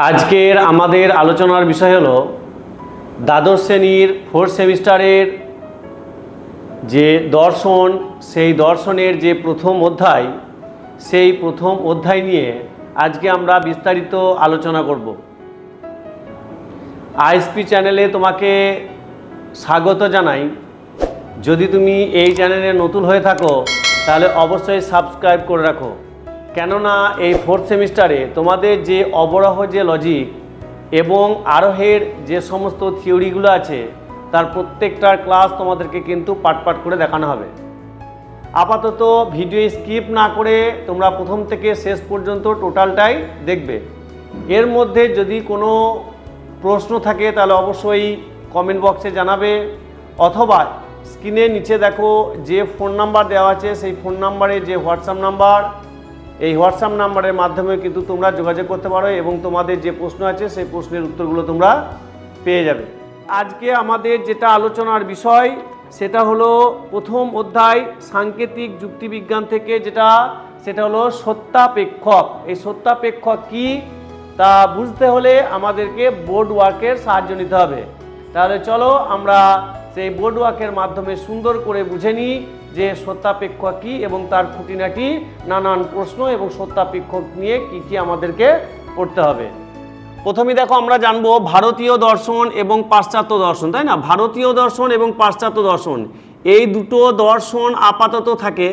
আজকের আমাদের আলোচনার বিষয় হলো দ্বাদশ শ্রেণির ফোর্থ সেমিস্টারের যে দর্শন, সেই দর্শনের যে প্রথম অধ্যায়, সেই প্রথম অধ্যায় নিয়ে আজকে আমরা বিস্তারিত আলোচনা করব। আইএসপি চ্যানেলে তোমাকে স্বাগত জানাই। যদি তুমি এই চ্যানেলে নতুন হয়ে থাকো, তাহলে অবশ্যই সাবস্ক্রাইব করে রাখো। কেননা এই ফোর্থ সেমিস্টারে তোমাদের যে অবরাহ, যে লজিক এবং আরোহের যে সমস্ত থিওরিগুলো আছে, তার প্রত্যেকটার ক্লাস তোমাদেরকে কিন্তু পাট পাট করে দেখানো হবে। আপাতত ভিডিও স্কিপ না করে তোমরা প্রথম থেকে শেষ পর্যন্ত টোটালটাই দেখবে। এর মধ্যে যদি কোনো প্রশ্ন থাকে, তাহলে অবশ্যই কমেন্ট বক্সে জানাবে, অথবা স্ক্রিনের নিচে দেখো যে ফোন নাম্বার দেওয়া আছে, সেই ফোন নাম্বারে যে হোয়াটসঅ্যাপ নাম্বার এই হোয়াটসঅ্যাপ নাম্বারের মাধ্যমে কিন্তু তোমরা যোগাযোগ করতে পারো এবং তোমাদের যে প্রশ্ন আছে সেই প্রশ্নের উত্তরগুলো তোমরা পেয়ে যাবে। আজকে আমাদের যেটা আলোচনার বিষয়, সেটা হলো প্রথম অধ্যায় সাংকেতিক যুক্তিবিজ্ঞান থেকে, যেটা, সেটা হলো সত্যাপেক্ষক। এই সত্যাপেক্ষক কি? তা বুঝতে হলে আমাদেরকে বোর্ড ওয়ার্কের সাহায্য নিতে হবে। তাহলে চলো আমরা সেই বোর্ড ওয়ার্কের মাধ্যমে সুন্দর করে বুঝে নিই যে সত্যাপেক্ষক কি এবং তার খুঁটিনাটি, নানান প্রশ্ন এবং সত্যাপেক্ষক নিয়ে কি কি আমাদেরকে পড়তে হবে। প্রথমে দেখো, আমরা জানব ভারতীয় দর্শন এবং পাশ্চাত্য দর্শন, তাই না? ভারতীয় দর্শন এবং পাশ্চাত্য দর্শন, এই দুটো দর্শন আপাতত থাকে।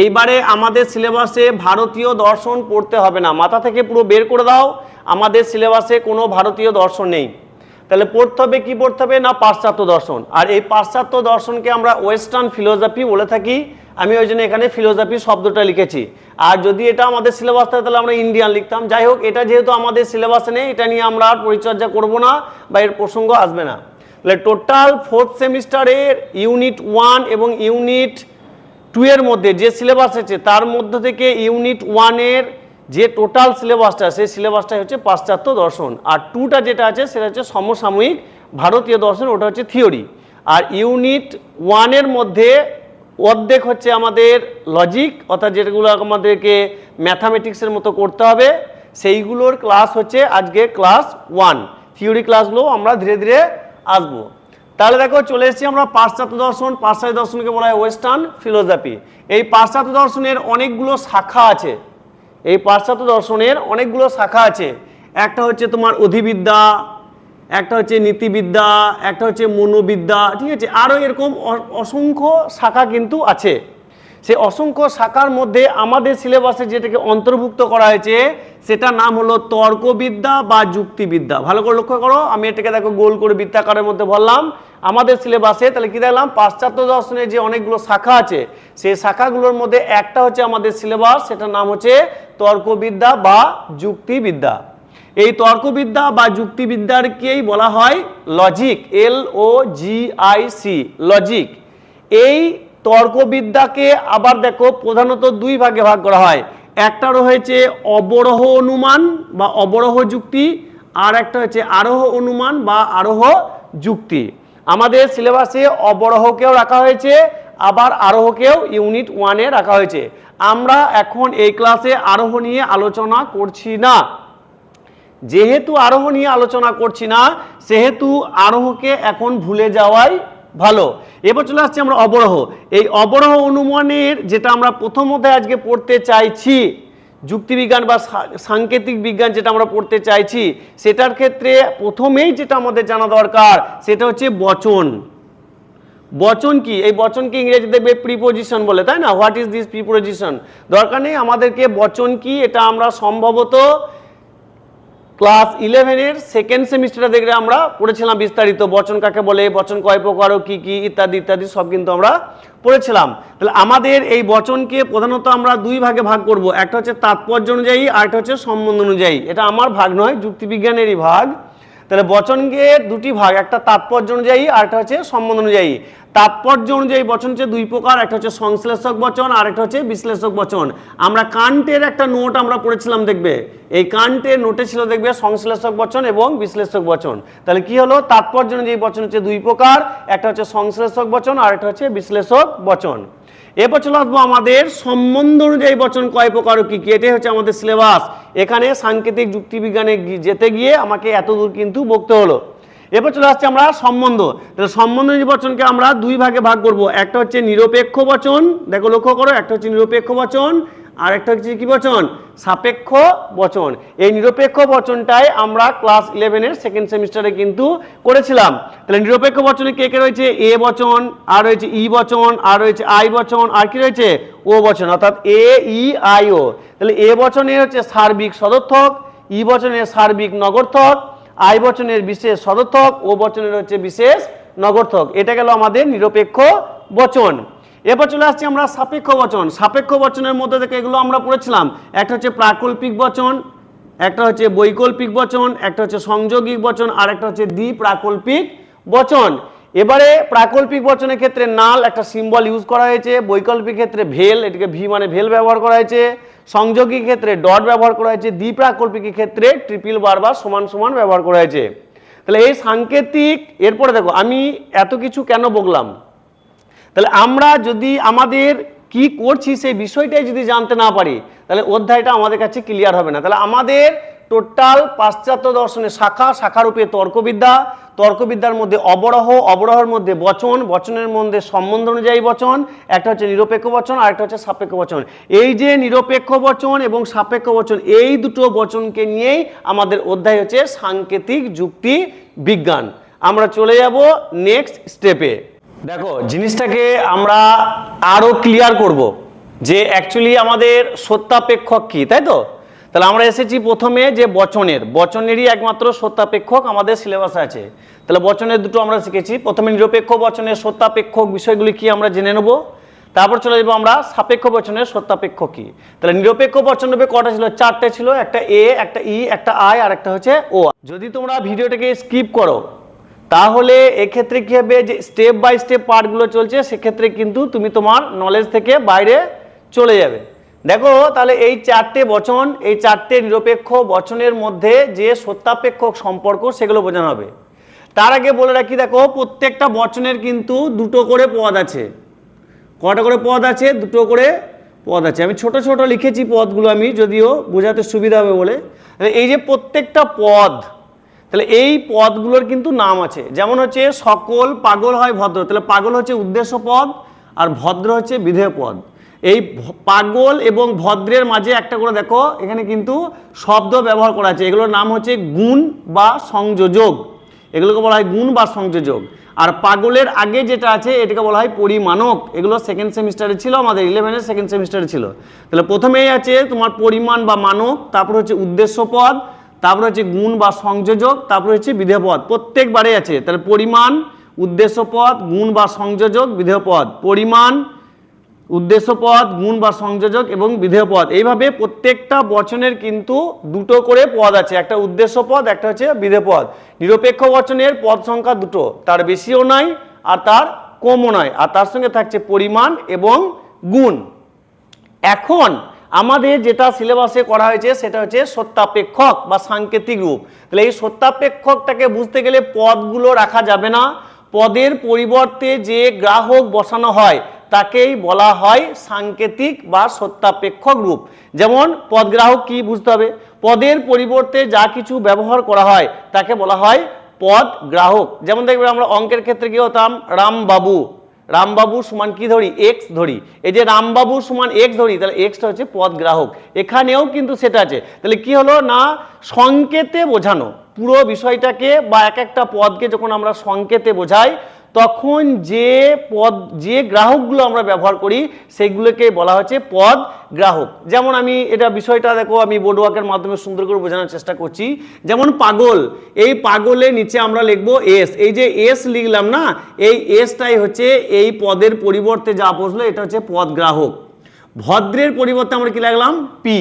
এইবারে আমাদের সিলেবাসে ভারতীয় দর্শন পড়তে হবে না। মাথা থেকে পুরো বের করে দাও, আমাদের সিলেবাসে কোনো ভারতীয় দর্শন নেই। তাহলে পড়তে হবে, কি পড়তে হবে? না, পাশ্চাত্য দর্শন। আর এই পাশ্চাত্য দর্শনকে আমরা ওয়েস্টার্ন ফিলোসফি বলে থাকি। আমি ওই জন্য এখানে ফিলোসফি শব্দটা লিখেছি। আর যদি এটা আমাদের সিলেবাস থাকে, তাহলে আমরা ইন্ডিয়ান লিখতাম। যাই হোক, এটা যেহেতু আমাদের সিলেবাসে নেই, এটা নিয়ে আমরা আর পরিচর্যা করব না বা এর প্রসঙ্গ আসবে না। তাহলে টোটাল ফোর্থ সেমিস্টারের ইউনিট ওয়ান এবং ইউনিট টু এর মধ্যে যে সিলেবাস আছে, তার মধ্যে থেকে ইউনিট ওয়ানের যে টোটাল সিলেবাসটা সেই সিলেবাসটা হচ্ছে পাশ্চাত্য দর্শন। আর টুটা যেটা আছে, সেটা হচ্ছে সমসাময়িক ভারতীয় দর্শন, ওটা হচ্ছে থিওরি আর ইউনিট ওয়ানের মধ্যে অর্ধেক হচ্ছে আমাদের লজিক অর্থাৎ যেগুলো আমাদেরকে ম্যাথামেটিক্সের মতো করতে হবে, সেইগুলোর ক্লাস হচ্ছে আজকে ক্লাস ওয়ান থিওরি ক্লাসগুলো আমরা ধীরে ধীরে আসব। তাহলে দেখো, চলে এসেছি আমরা পাশ্চাত্য দর্শন, পাশ্চাত্য দর্শনকে বলা হয় ওয়েস্টার্ন ফিলোসফি এই পাশ্চাত্য দর্শনের অনেকগুলো শাখা আছে। এই পাশ্চাত্য দর্শনের অনেকগুলো শাখা আছে। একটা হচ্ছে তোমার অধিবিদ্যা, একটা হচ্ছে নীতিবিদ্যা, একটা হচ্ছে মনোবিদ্যা, ঠিক আছে? আরও এরকম অসংখ্য শাখা কিন্তু আছে। সেই অসংখ্য শাখার মধ্যে আমাদের সিলেবাসে যেটাকে অন্তর্ভুক্ত করা হয়েছে, সেটার নাম হলো তর্কবিদ্যা বা যুক্তিবিদ্যা। ভালো করে লক্ষ্য করো, আমি এটাকে দেখো গোল করে বৃত্তাকারের মধ্যে বললাম আমাদের সিলেবাসে তাহলে কি দেখলাম? পাশ্চাত্য দর্শনের যে অনেকগুলো শাখা আছে, সেই শাখাগুলোর মধ্যে একটা হচ্ছে আমাদের সিলেবাস, সেটার নাম হচ্ছে তর্কবিদ্যা বা যুক্তিবিদ্যা। এই তর্কবিদ্যা বা যুক্তিবিদ্যারকেই বলা হয় logic L O G I C logic এই তর্কবিদ্যাকে আবার দেখো প্রধানত দুই ভাগে ভাগ করা হয়। একটা রয়েছে অবরোহ অনুমান বা অবরোহ যুক্তি, আর একটা হচ্ছে আরোহ অনুমান বা আরোহ যুক্তি। আমাদের সিলেবাসে অবরোহকেও রাখা হয়েছে, আবার আরোহকেও ইউনিট ওয়ানে রাখা হয়েছে। আমরা এখন এই ক্লাসে আরোহ নিয়ে আলোচনা করছি না। যেহেতু আরোহ নিয়ে আলোচনা করছি না, সেহেতু আরোহকে এখন ভুলে যাওয়াই ভালো। এবার চলে আসছি আমরা অবরহ। এই অবরহ অনুমানের যেটা আমরা প্রথম অধ্যায়ে আজকে পড়তে চাইছি, যুক্তিবিজ্ঞান বা সাংকেতিক বিজ্ঞান যেটা আমরা পড়তে চাইছি, সেটার ক্ষেত্রে প্রথমেই যেটা আমাদের জানা দরকার, সেটা হচ্ছে বচন। বচন কি? এই বচনকে ইংরেজি দেখবে প্রিপোজিশন বলে, তাই না? হোয়াট ইজ দিস প্রিপোজিশন দরকার নেই আমাদেরকে বচন কি, এটা আমরা সম্ভবত ক্লাস ইলেভেনের সেকেন্ড সেমিস্টারে দেখলে আমরা পড়েছিলাম বিস্তারিত, বচন কাকে বলে, বচন কয় প্রকার ও কি কি ইত্যাদি ইত্যাদি সব কিন্তু আমরা পড়েছিলাম। তাহলে আমাদের এই বচনকে প্রধানত আমরা দুই ভাগে ভাগ করব। একটা হচ্ছে তাৎপর্য অনুযায়ী আর একটা হচ্ছে সম্বন্ধ অনুযায়ী। এটা আমার ভাগ নয়, যুক্তিবিজ্ঞানেরই ভাগ। তাহলে বচনকে দুটি ভাগ, একটা তাৎপর্য অনুযায়ী আর একটা হচ্ছে সম্বন্ধ অনুযায়ী। তাৎপর্য অনুযায়ী বচন হচ্ছে দুই প্রকার, একটা হচ্ছে সংশ্লেষক বচন আর একটা হচ্ছে বিশ্লেষক বচন। আমরা কান্টের একটা নোট আমরা পড়েছিলাম, দেখবে? এই কান্টের নোটে ছিল, দেখবে, সংশ্লেষক বচন এবং বিশ্লেষক বচন। তাহলে কি হলো? তাৎপর্য অনুযায়ী বচন হচ্ছে দুই প্রকার, একটা হচ্ছে সংশ্লেষক বচন আর একটা হচ্ছে বিশ্লেষক বচন। এরপর চলে আসব আমাদের সম্বন্ধ অনুযায়ী বচন কয় প্রকার ও কি কি? এটাই হচ্ছে আমাদের সিলেবাস এখানে সাংকেতিক যুক্তিবিজ্ঞানে যেতে গিয়ে আমাকে এতদূর কিন্তু বকতে হলো। এরপর চলে আসছে আমরা সম্বন্ধ। তাহলে সম্বন্ধ বচনকে আমরা দুই ভাগে ভাগ করব। একটা হচ্ছে নিরপেক্ষ বচন, দেখো লক্ষ্য করো, একটা হচ্ছে নিরপেক্ষ বচন আর একটা হচ্ছে কি বচন? সাপেক্ষ বচন। এই নিরপেক্ষ বচনটাই আমরা ক্লাস ইলেভেনের সেকেন্ড সেমিস্টারে কিন্তু করেছিলাম। তাহলে নিরপেক্ষ বচনে কে কে রয়েছে? এ বচন, আর রয়েছে ই বচন, আর রয়েছে আই বচন, আর কি রয়েছে? ও বচন, অর্থাৎ এ, ই, আই, ও। তাহলে এ বচনে হচ্ছে সার্বিক সদর্থক, ই বচনের সার্বিক নগর্থক, আই বচনের বিশেষ সদর্থক, ও বচনের হচ্ছে বিশেষ নগর্থক। এটা গেল আমাদের নিরপেক্ষ বচন। এরপর চলে আসছি আমরা সাপেক্ষ বচন। সাপেক্ষ বচনের মধ্যে থেকে এগুলো আমরা পড়েছিলাম। একটা হচ্ছে প্রাকল্পিক বচন, একটা হচ্ছে বৈকল্পিক বচন, একটা হচ্ছে সংযোগিক বচন, আর একটা হচ্ছে দ্বিপ্রাকল্পিক বচন। এবারে প্রাকল্পিক বচনের ক্ষেত্রে নাল একটা সিম্বল ইউজ করা হয়েছে, বৈকল্পিক ক্ষেত্রে ভেল, এটাকে ভি মানে ভেল ব্যবহার করা হয়েছে, সংযোগিক ক্ষেত্রে ডট ব্যবহার করা হয়েছে, দ্বিপ্রাকল্পিক ক্ষেত্রে ট্রিপল বার বা সমান সমান ব্যবহার করা হয়েছে। তাহলে এই সাংকেতিক, এরপরে দেখো, আমি এত কিছু কেন বললাম তাহলে আমরা যদি আমাদের কি করছি সেই বিষয়টাই যদি জানতে না পারি, তাহলে অধ্যায়টা আমাদের কাছে ক্লিয়ার হবে না। তাহলে আমাদের টোটাল পাশ্চাত্য দর্শনের শাখা, শাখারূপে তর্কবিদ্যা, তর্কবিদ্যার মধ্যে অবরহ, অবরহর মধ্যে বচন, বচনের মধ্যে সম্বন্ধ অনুযায়ী বচন, একটা হচ্ছে নিরপেক্ষ বচন আর একটা হচ্ছে সাপেক্ষ বচন। এই যে নিরপেক্ষ বচন এবং সাপেক্ষ বচন, এই দুটো বচনকে নিয়েই আমাদের অধ্যায় হচ্ছে সাংকেতিক যুক্তি বিজ্ঞান। আমরা চলে যাব নেক্সট স্টেপে দেখো, জিনিসটাকে আমরা আরও ক্লিয়ার করব যে অ্যাকচুয়ালি আমাদের সত্যাপেক্ষক কি, তাই তো? তাহলে আমরা এসেছি প্রথমে যে বচনের, বচনেরই একমাত্র সত্যাপেক্ষক আমাদের সিলেবাসে আছে। তাহলে বচনের দুটো আমরা শিখেছি, প্রথমে নিরপেক্ষ বচনের সত্যাপেক্ষক বিষয়গুলি কি আমরা জেনে নেব? তারপর চলে যাব আমরা সাপেক্ষ বচনের সত্যাপেক্ষ কি। তাহলে নিরপেক্ষ বচন রূপে কটা ছিল? চারটে ছিল, একটা এ একটা ই একটা আই আর একটা হচ্ছে ও যদি তোমরা ভিডিওটাকে স্কিপ করো তাহলে এক্ষেত্রে কি হবে যে স্টেপ বাই স্টেপ পার্টগুলো চলছে, সেক্ষেত্রে কিন্তু তুমি তোমার নলেজ থেকে বাইরে চলে যাবে। দেখো, তাহলে এই চারটে বচন, এই চারটে নিরপেক্ষ বচনের মধ্যে যে সত্যাপেক্ষক সম্পর্ক সেগুলো বোঝানো হবে। তার আগে বলে রাখি, দেখো, প্রত্যেকটা বচনের কিন্তু দুটো করে পদ আছে। কটা করে পদ আছে? দুটো করে পদ আছে। আমি ছোট ছোট লিখেছি পদগুলো আমি, যদিও বোঝাতে সুবিধা হবে বলে। এই যে প্রত্যেকটা পদ তাহলে এই পদগুলোর কিন্তু নাম আছে। যেমন হচ্ছে সকল পাগল হয় ভদ্র, তাহলে পাগল হচ্ছে উদ্দেশ্য পদ আর ভদ্র হচ্ছে বিধেয় পদ। এই পাগল এবং ভদ্রের মাঝে একটা করে দেখো, এখানে কিন্তু শব্দ ব্যবহার করা আছে। এগুলোর নাম হচ্ছে গুণ বা সংযোজক। এগুলোকে বলা হয় গুণ বা সংযোজক। আর পাগলের আগে যেটা আছে, এটাকে বলা হয় পরিমাণক। এগুলো সেকেন্ড সেমিস্টারে ছিল, আমাদের ইলেভেনের সেকেন্ড সেমিস্টারে ছিল। তাহলে প্রথমেই আছে তোমার পরিমাণ বা মানক, তারপর হচ্ছে উদ্দেশ্য পদ তারপর হচ্ছে গুণ বা সংযোজক, তারপরে হচ্ছে বিধেয় পদ প্রত্যেকবারে আছে। তাহলে পরিমাণ উদ্দেশ্য পদ গুণ বা সংযোজক বিধেয় পদ পরিমাণ উদ্দেশ্য পদ গুণ বা সংযোজক এবং বিধেয় পদ এইভাবে প্রত্যেকটা বচনের কিন্তু দুটো করে পদ আছে। একটা উদ্দেশ্য পদ একটা হচ্ছে বিধেয় পদ নিরপেক্ষ বচনের পদ সংখ্যা দুটো। তার বেশিও নয় আর তার কমও নয়। আর তার সঙ্গে থাকছে পরিমাণ এবং গুণ। এখন আমাদের যেটা সিলেবাসে করা হয়েছে সেটা হচ্ছে সত্যাপেক্ষক বা সাংকেতিক রূপ। তাহলে এই সত্যাপেক্ষকটাকে বুঝতে গেলে পদগুলো রাখা যাবে না। পদের পরিবর্তে যে গ্রাহক বসানো হয়, তাকেই বলা হয় সাংকেতিক বা সত্যাপেক্ষক রূপ। যেমন পদগ্রাহক কি বুঝতে হবে? পদের পরিবর্তে যা কিছু ব্যবহার করা হয়, তাকে বলা হয় পদ গ্রাহক। যেমন দেখবে আমরা অঙ্কের ক্ষেত্রে কি হতাম? রামবাবু। রামবাবু সমান কি ধরি? এক্স ধরি। এই যে রামবাবু সমান এক্স ধরি, তাহলে এক্সটা হচ্ছে পদ গ্রাহক। এখানেও কিন্তু সেটা আছে। তাহলে কি হলো না? সংকেতে বোঝানো। পুরো বিষয়টাকে বা এক একটা পদকে যখন আমরা সংকেতে বোঝাই তখন যে পদ, যে গ্রাহকগুলো আমরা ব্যবহার করি সেগুলোকে বলা হচ্ছে পদ গ্রাহক। যেমন আমি এটা বিষয়টা, দেখো, আমি বোর্ডওয়ার্কের মাধ্যমে সুন্দর করে বোঝানোর চেষ্টা করছি। যেমন পাগল, এই পাগলের নিচে আমরা লিখব এস এই যে এস লিখলাম না, এই এসটাই হচ্ছে এই পদের পরিবর্তে যা বসল, এটা হচ্ছে পদ গ্রাহক। ভদ্রের পরিবর্তে আমরা কি লাগলাম? পি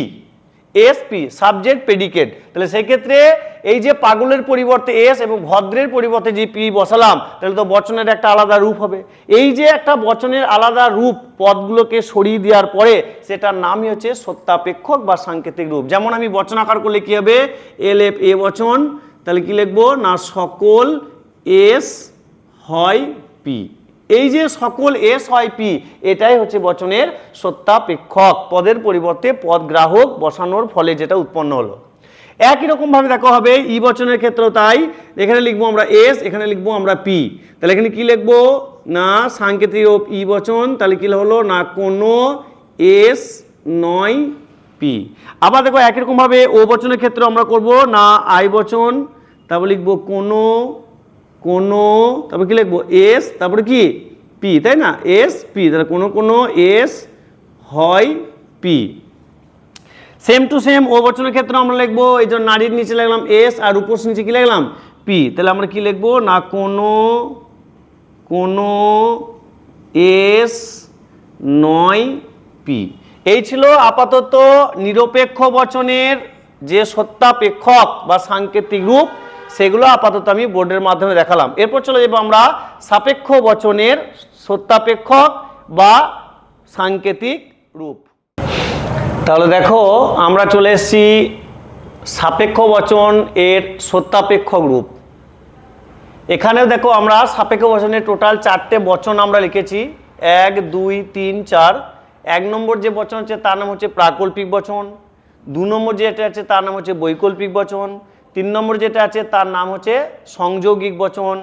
এসপি সাবজেক্ট প্রেডিকেট তাহলে সেই ক্ষেত্রে এই যে পাগলের পরিবর্তে এস এবং ভদ্রের পরিবর্তে যে পি বসালাম, তাহলে তো বচনের একটা আলাদা রূপ হবে। এই যে একটা বচনের আলাদা রূপ পদগুলোকে সরিয়ে দেওয়ার পরে, সেটার নামই হচ্ছে সত্যাপেক্ষক বা সাংকেতিক রূপ। যেমন আমি বচনাকার করলে কী হবে? এল, এফ, এ বচন। তাহলে কি লিখব? না, সকল এস হয় পি। এই যে সকল এস হয় পি, এটাই হচ্ছে বচনের সত্যাপেক্ষক। পদের পরিবর্তে পদ গ্রাহক বসানোর ফলে যেটা উৎপন্ন হলো। একই রকম ভাবে দেখা হবে, ই বচনের ক্ষেত্রেও তাই। এখানে লিখব আমরা এস, এখানে লিখব আমরা পি। তাহলে এখানে কি লিখব? না, সাংকেতিক ই বচন, তাহলে কি হলো? না, কোনো এস নয় পি। আবার দেখো একই রকম ভাবে ও বচনের ক্ষেত্রে আমরা করব, না, আই বচন, তারপর লিখব কোনো কোনো, তারপর কি লিখব? এস, তারপরে কি? পি, তাই না? এস, পি, তাহলে কোনো কোনো, এস হয় পি। সেম টু সেম ও বচনের ক্ষেত্রে আমরা লিখব, এই জন্য নারীর নিচে লিখলাম এস আর উপর নিচে কি লিখলাম? পি তাহলে আমরা কি লিখব? না, কোনো কোনো এস নয় পি এই ছিল আপাতত নিরপেক্ষ বচনের যে সত্যাপেক্ষক বা সাংকেতিক রূপ, সেগুলো আপাতত আমি বোর্ডের মাধ্যমে দেখালাম। এরপর চলে যাব আমরা সাপেক্ষ বচনের সত্যাপেক্ষক বা সাংকেতিক রূপ। তাহলে দেখো, আমরা চলে এসেছি সাপেক্ষ বচন এর সত্যাপেক্ষ রূপ এখানেও দেখো আমরা সাপেক্ষ বচনের টোটাল চারটে বচন আমরা লিখেছি। এক, দুই, তিন, চার। এক নম্বর যে বচন হচ্ছে, তার নাম হচ্ছে প্রাকল্পিক বচন। দু নম্বর যেটা আছে, তার নাম হচ্ছে বৈকল্পিক বচন। তিন নম্বর যেটা আছে, তার নাম হচ্ছে সংযোগিক বচন।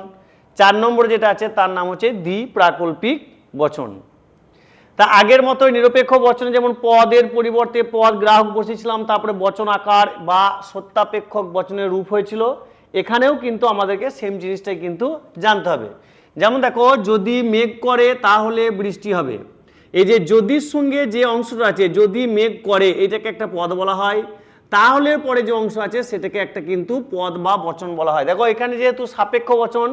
চার নম্বর যেটা আছে, তার নাম হচ্ছে দ্বি প্রাকল্পিক বচন। তা আগের মতোই নিরপেক্ষ বচনে যেমন পদের পরিবর্তে পদ গ্রাহক বসেছিলাম, তারপরে বচন আকার বা সত্যাপেক্ষক বচনের রূপ হয়েছিল। এখানেও কিন্তু আমাদেরকে সেম জিনিসটাই কিন্তু জানতে হবে। যেমন দেখো, যদি মেঘ করে তাহলে বৃষ্টি হবে। এই যে যদির সঙ্গে যে অংশটা আছে, যদি মেঘ করে এটাকে একটা পদ বলা হয়, তাহলে পরে যে অংশ আছে, সেটাকে একটা কিন্তু পদ বা বচন বলা হয়। দেখো, এখানে যেহেতু সাপেক্ষ বচন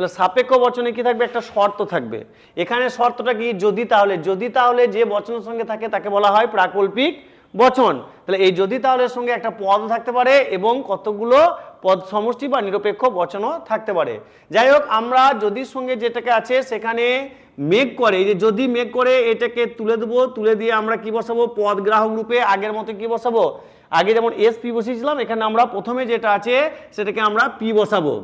তাহলে সাপেক্ষ বচনে কি থাকবে? একটা শর্ত থাকবে। এখানে শর্তটা কি? যদি তাহলে যদি তাহলে যে বচনের সঙ্গে থাকে তাকে বলা হয় প্রাকল্পিক বচন। তাহলে এই যদি তাহলে সঙ্গে একটা পদ থাকতে পারে এবং কতগুলো পদ সমষ্টি বা নিরপেক্ষ বচনও থাকতে পারে। যাই হোক, আমরা যদির সঙ্গে যেটাকে আছে সেখানে মেঘ করে, এই যে যদি মেঘ করে এটাকে তুলে দেবো, তুলে দিয়ে আমরা কি বসাবো? পদ গ্রাহক রূপে আগের মতো কি বসাবো? আগে যেমন এস পি বসিয়েছিলাম, এখানে আমরা প্রথমে যেটা আছে সেটাকে আমরা পি বসাবো।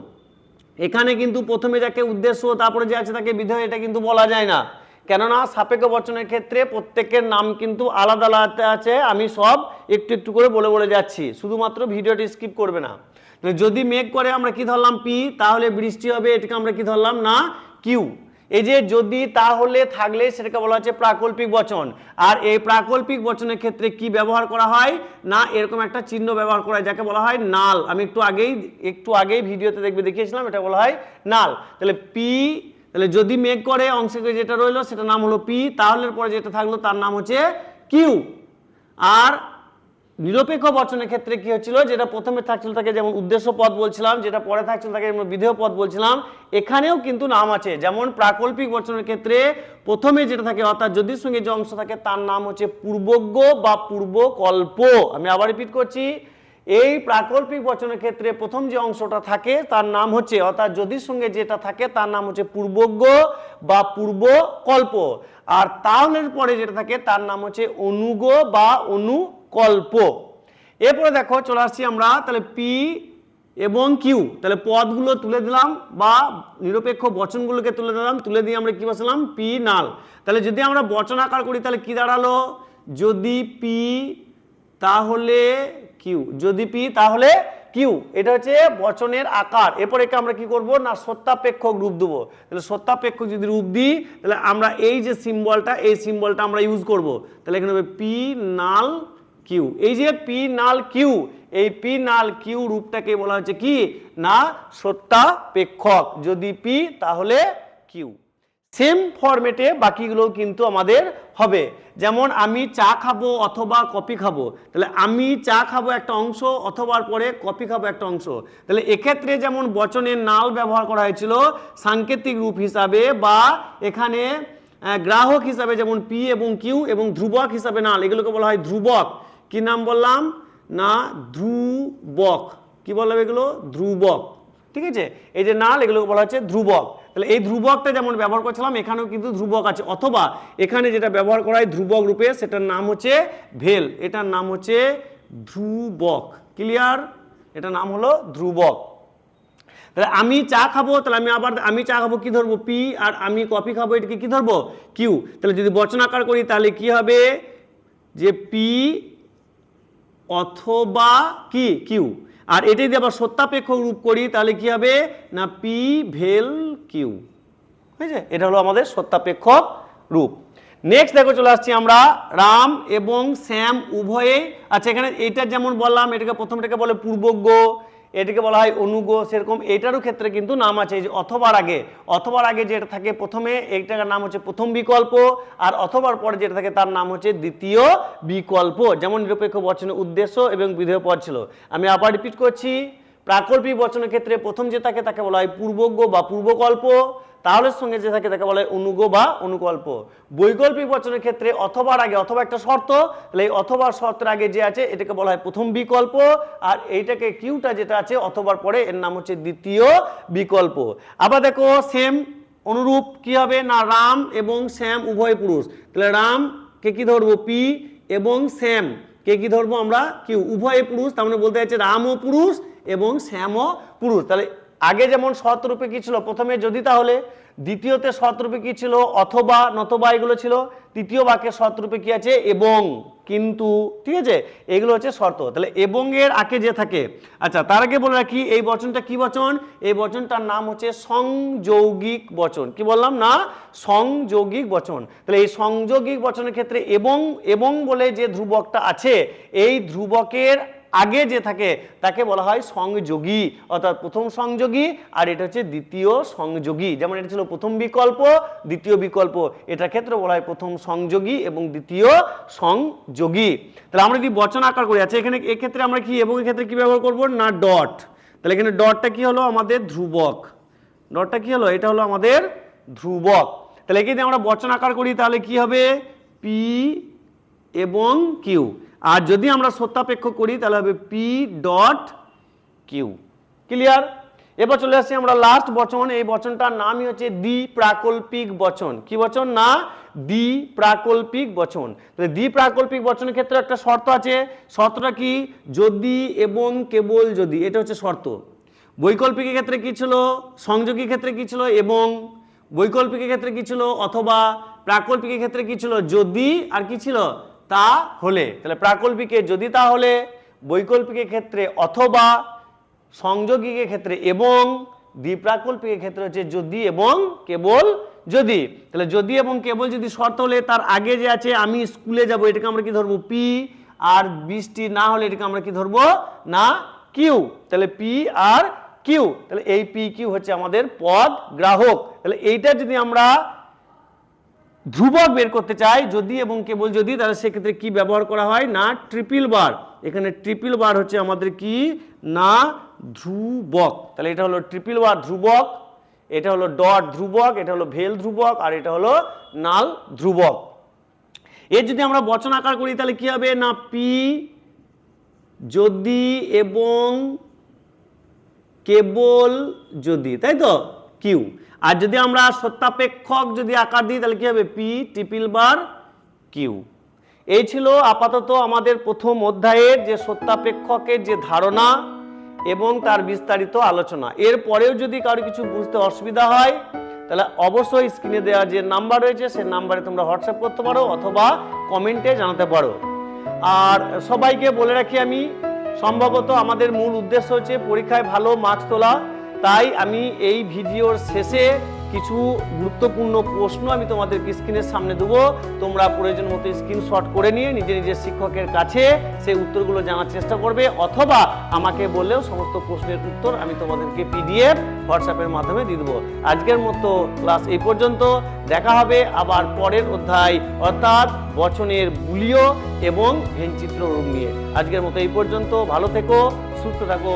এখানে কিন্তু প্রথমে যাকে উদ্দেশ্য, তারপরে যে আছে তাকে বিধেয় এটা কিন্তু বলা যায় না। কেননা সাপেক্ষ বচনের ক্ষেত্রে প্রত্যেকের নাম কিন্তু আলাদা আলাদা আছে। আমি সব একটু একটু করে বলে বলে যাচ্ছি। শুধুমাত্র ভিডিওটি স্কিপ করবে না। যদি মেঘ করে আমরা কি ধরলাম? পি তাহলে বৃষ্টি হবে, এটাকে আমরা কি ধরলাম? না কিউ এই যে যদি তাহলে থাকলে সেটাকে বলা হচ্ছে প্রাকল্পিক বচন। আর এই প্রাকল্পিক বচনের ক্ষেত্রে কি ব্যবহার করা হয়? না, এরকম একটা চিহ্ন ব্যবহার করা হয় যাকে বলা হয় নাল। আমি একটু আগেই একটু আগেই ভিডিওতে দেখবে দেখিয়েছিলাম, এটা বলা হয় নাল। তাহলে পি, তাহলে যদি মেঘ করে, অংশে যেটা রইল সেটা নাম হলো পি। তাহলে পরে যেটা থাকল, তার নাম হচ্ছে কিউ। আর নিরপেক্ষ বচনের ক্ষেত্রে কি হচ্ছিল? যেটা প্রথমে থাকছিল তাকে যেমন উদ্দেশ্য পদ বলছিলাম, যেটা পরে থাকছিল তাকে যেমন বিধেয় পদ বলছিলাম, এখানেও কিন্তু নাম আছে। যেমন প্রাকল্পিক বচনের ক্ষেত্রে প্রথমে যেটা থাকে, অর্থাৎ যদি সঙ্গে যে অংশ থাকে, তার নাম হচ্ছে পূর্বজ্ঞ বা পূর্বকল্প। আমি আবার রিপিট করছি। এই প্রাকল্পিক বচনের ক্ষেত্রে প্রথম যে অংশটা থাকে, তার নাম হচ্ছে, অর্থাৎ যদির সঙ্গে যেটা থাকে, তার নাম হচ্ছে পূর্বজ্ঞ বা পূর্বকল্প। আর তাহলের পরে যেটা থাকে, তার নাম হচ্ছে অনুগ বা অনুকল্প এরপরে দেখো চলে আসছি আমরা তাহলে পি এবং কিউ তাহলে পদগুলো তুলে দিলাম বা নিরপেক্ষ বচনগুলোকে তুলে দিলাম, তুলে দিয়ে আমরা কি বসালাম? পি নাল। তাহলে যদি আমরা বচন আকার করি তাহলে কি দাঁড়াল? যদি পি তাহলে কিউ যদি পি তাহলে কিউ এটা হচ্ছে বচনের আকার। এরপর একে আমরা কি করব? না সত্যাপেক্ষক রূপ দেবো। তাহলে সত্যাপেক্ষক যদি রূপ দিই, তাহলে আমরা এই যে সিম্বলটা এই সিম্বলটা আমরা ইউজ করব। তাহলে এখানে হবে পি নাল কিউ এই যে পি নাল কিউ এই পি নাল কিউ রূপটাকে বলা হচ্ছে কি? না, সত্যাপেক্ষক। যদি পি তাহলে কিউ সেম ফরম্যাটে বাকিগুলো কিন্তু আমাদের হবে। যেমন আমি চা খাব অথবা কফি খাব। তাহলে আমি চা খাব একটা অংশ অথবার পরে কফি খাব একটা অংশ। তাহলে এক্ষেত্রে যেমন বচনের নাল ব্যবহার করা হয়েছিল, সাংকেতিক রূপ হিসাবে বা এখানে গ্রাহক হিসাবে যেমন পি এবং কিউ এবং ধ্রুবক হিসাবে নাল, এগুলোকে বলা হয় ধ্রুবক। কি নাম বললাম? না, ধ্রুবক। কি বললাম এগুলো? ধ্রুবক। ঠিক আছে? এই যে নাল, এগুলোকে বলা হচ্ছে ধ্রুবক। তাহলে এই ধ্রুবকটা যেমন ব্যবহার করছিলাম, এখানেও কিন্তু ধ্রুবক আছে। অথবা এখানে যেটা ব্যবহার করা হয় ধ্রুবক রূপে, সেটার নাম হচ্ছে ভেল। এটার নাম হচ্ছে ধ্রুবক। ক্লিয়ার এটার নাম হলো ধ্রুবক। তাহলে আমি চা খাব, তাহলে আমি আবার, আমি চা খাব কি ধরবো? পি আর আমি কফি খাব, এটাকে কি ধরবো? কিউ তাহলে যদি বচনাকার করি, তাহলে কি হবে? যে পি অথবা কি? কিউ। আর এটা যদি আবার সত্যাপেক্ষ রূপ করি, তাহলে কি হবে? না পি ভেল কিউ হয়েছে? এটা হলো আমাদের সত্যাপেক্ষ রূপ। নেক্সট দেখো চলে আসছি আমরা, রাম এবং শ্যাম উভয়ে। আচ্ছা এখানে এটা যেমন বললাম, এটাকে প্রথমটাকে বলে পূর্বজ্ঞ। এটাকে বলা হয় অনুগ, সেরকম এটারও ক্ষেত্রে কিন্তু নাম আছে এই যে অথবার আগে। অথবার আগে যেটা থাকে প্রথমে, এইটার নাম হচ্ছে প্রথম বিকল্প, আর অথবার পরে যেটা থাকে তার নাম হচ্ছে দ্বিতীয় বিকল্প। যেমন নিরপেক্ষ বচনের উদ্দেশ্য এবং বিধেয় পদ ছিল। আমি আবার রিপিট করছি। প্রাকল্পিক বচনের ক্ষেত্রে প্রথম যে থাকে তাকে বলা হয় পূর্বজ্ঞ বা পূর্বকল্প। তাহলে সঙ্গে যে থাকে তাকে বলা অনুগ বা অনুকল্প। বৈকল্পিক বচনের ক্ষেত্রে অথবার আগে অথবা একটা শর্ত, তাহলে এই অথবা শর্তের আগে যে আছে, এটাকে বলা হয় প্রথম বিকল্প। আর এইটাকে কিউটা যেটা আছে, অথবার পরে এর নাম হচ্ছে দ্বিতীয় বিকল্প। আবার দেখো, সেম অনুরূপ কি হবে? না, রাম এবং শ্যাম, উভয় পুরুষ। তাহলে রাম কে কি ধরবো? পি এবং শ্যাম। কে কি ধরবো আমরা? কি উভয় পুরুষ, তার মানে বলতে যাচ্ছে রামও পুরুষ এবং শ্যামও পুরুষ। তাহলে আগে যেমন শতরূপে কি ছিল? প্রথমে যদি তাহলে, দ্বিতীয়তে শতরূপে কি ছিল? অথবা, নতবা এগুলো ছিল। তৃতীয় বাক্যে শতরূপে কি আছে? এবং। কিন্তু, ঠিক আছে? এগুলো হচ্ছে শর্ত। তাহলে এবং এর আগে যে থাকে। আচ্ছা তার আগে বলে রাখি, এই বচনটা কি বচন? এই বচনটার নাম হচ্ছে সংযৌগিক বচন। কি বললাম? না, সংযৌগিক বচন। তাহলে এই সংযোগিক বচনের ক্ষেত্রে এবং এবং বলে যে ধ্রুবকটা আছে, এই ধ্রুবকের আগে যে থাকে, তাকে বলা হয় সংযোগী, অর্থাৎ প্রথম সংযোগী, আর এটা হচ্ছে দ্বিতীয় সংযোগী। যেমন এটা ছিল প্রথম বিকল্প, দ্বিতীয় বিকল্প। এটার ক্ষেত্রে বলা হয় প্রথম সংযোগী এবং দ্বিতীয় সংযোগী। তাহলে আমরা যদি বচন আকার করি আছে এখানে এক্ষেত্রে আমরা কি এবং এক্ষেত্রে কি ব্যবহার করব? না, ডট। তাহলে এখানে ডটটা কি হলো? আমাদের ধ্রুবক। ডটটা কি হলো? এটা হলো আমাদের ধ্রুবক। তাহলে যদি আমরা বচন আকার করি, তাহলে কি হবে? পি এবং কিউ। আর যদি আমরা সত্যাপেক্ষ করি, তাহলে হবে পি ডট কিউ ক্লিয়ার এবার চলে আসছি আমরা লাস্ট বচন। এই বচনটার নামই হচ্ছে দ্বি প্রাকল্পিক বচন। কি বচন? না দ্বি প্রাকল্পিক বচন। তাহলে দ্বি প্রাকল্পিক বচনের ক্ষেত্রে একটা শর্ত আছে। শর্তটা কি? যদি এবং কেবল যদি। এটা হচ্ছে শর্ত। বৈকল্পিকের ক্ষেত্রে কি ছিল? সংযোগী ক্ষেত্রে কি ছিল? এবং বৈকল্পিকের ক্ষেত্রে কি ছিল? অথবা প্রাকল্পিকের ক্ষেত্রে কি ছিল? যদি, আর কি ছিল? তা হলে, তাহলে প্রাকল্পিকে যদি তা হলে, বৈকল্পিকের ক্ষেত্রে অথবা সংযোগিকের ক্ষেত্রে এবং, দ্বিপ্রাকল্পিকের ক্ষেত্রে হচ্ছে যদি এবং, কেবল যদি। তাহলে যদি এবং কেবল যদি শর্ত হলে তার আগে যে আছে, আমি স্কুলে যাব, এটাকে আমরা কি ধরবো? পি আর বৃষ্টি না হলে এটাকে আমরা কি ধরবো? না, কিউ। তাহলে পি আর কিউ। তাহলে এই পি কিউ হচ্ছে আমাদের পদ গ্রাহক। তাহলে এইটা যদি আমরা ধ্রুবক বের করতে চাই যদি এবং কেবল যদি, তাহলে সেক্ষেত্রে কি ব্যবহার করা হয়? না ট্রিপল বার এখানে ট্রিপল বার হচ্ছে আমাদের কি? না, ধ্রুবক। তাহলে এটা হলো ট্রিপল বার ধ্রুবক, এটা হলো ডট ধ্রুবক, এটা হলো ভেল ধ্রুবক, আর এটা হলো নাল ধ্রুবক। এর যদি আমরা বচন আকার করি, তাহলে কি হবে? না পি যদি এবং কেবল যদি, তাই তো? কিউ আর যদি আমরা সত্যাপেক্ষক যদি আকার দিই, তাহলে কি হবে? পি টিপিল বার কিউ এই ছিল আপাতত আমাদের প্রথম অধ্যায়ের যে সত্যাপেক্ষকের যে ধারণা এবং তার বিস্তারিত আলোচনা। এর পরেও যদি কারও কিছু বুঝতে অসুবিধা হয়, তাহলে অবশ্যই স্ক্রিনে দেওয়া যে নাম্বার রয়েছে, সেই নাম্বারে তোমরা হোয়াটসঅ্যাপ করতে পারো অথবা কমেন্টে জানাতে পারো। আর সবাইকে বলে রাখি আমি, সম্ভবত আমাদের মূল উদ্দেশ্য হচ্ছে পরীক্ষায় ভালো মার্কস তোলা। তাই আমি এই ভিডিওর শেষে কিছু গুরুত্বপূর্ণ প্রশ্ন আমি তোমাদেরকে স্ক্রিনের সামনে দেবো। তোমরা প্রয়োজন মতো স্ক্রিনশট করে নিয়ে নিজের নিজের শিক্ষকের কাছে সেই উত্তরগুলো জানার চেষ্টা করবে, অথবা আমাকে বললেও সমস্ত প্রশ্নের উত্তর আমি তোমাদেরকে পিডিএফ হোয়াটসঅ্যাপের মাধ্যমে দিয়ে দেবো। আজকের মতো ক্লাস এই পর্যন্ত। দেখা হবে আবার পরের অধ্যায়, অর্থাৎ বচনের বুলিও এবং ভেনচিত্র রূপ নিয়ে। আজকের মতো এই পর্যন্ত। ভালো থেকো, সুস্থ থাকো।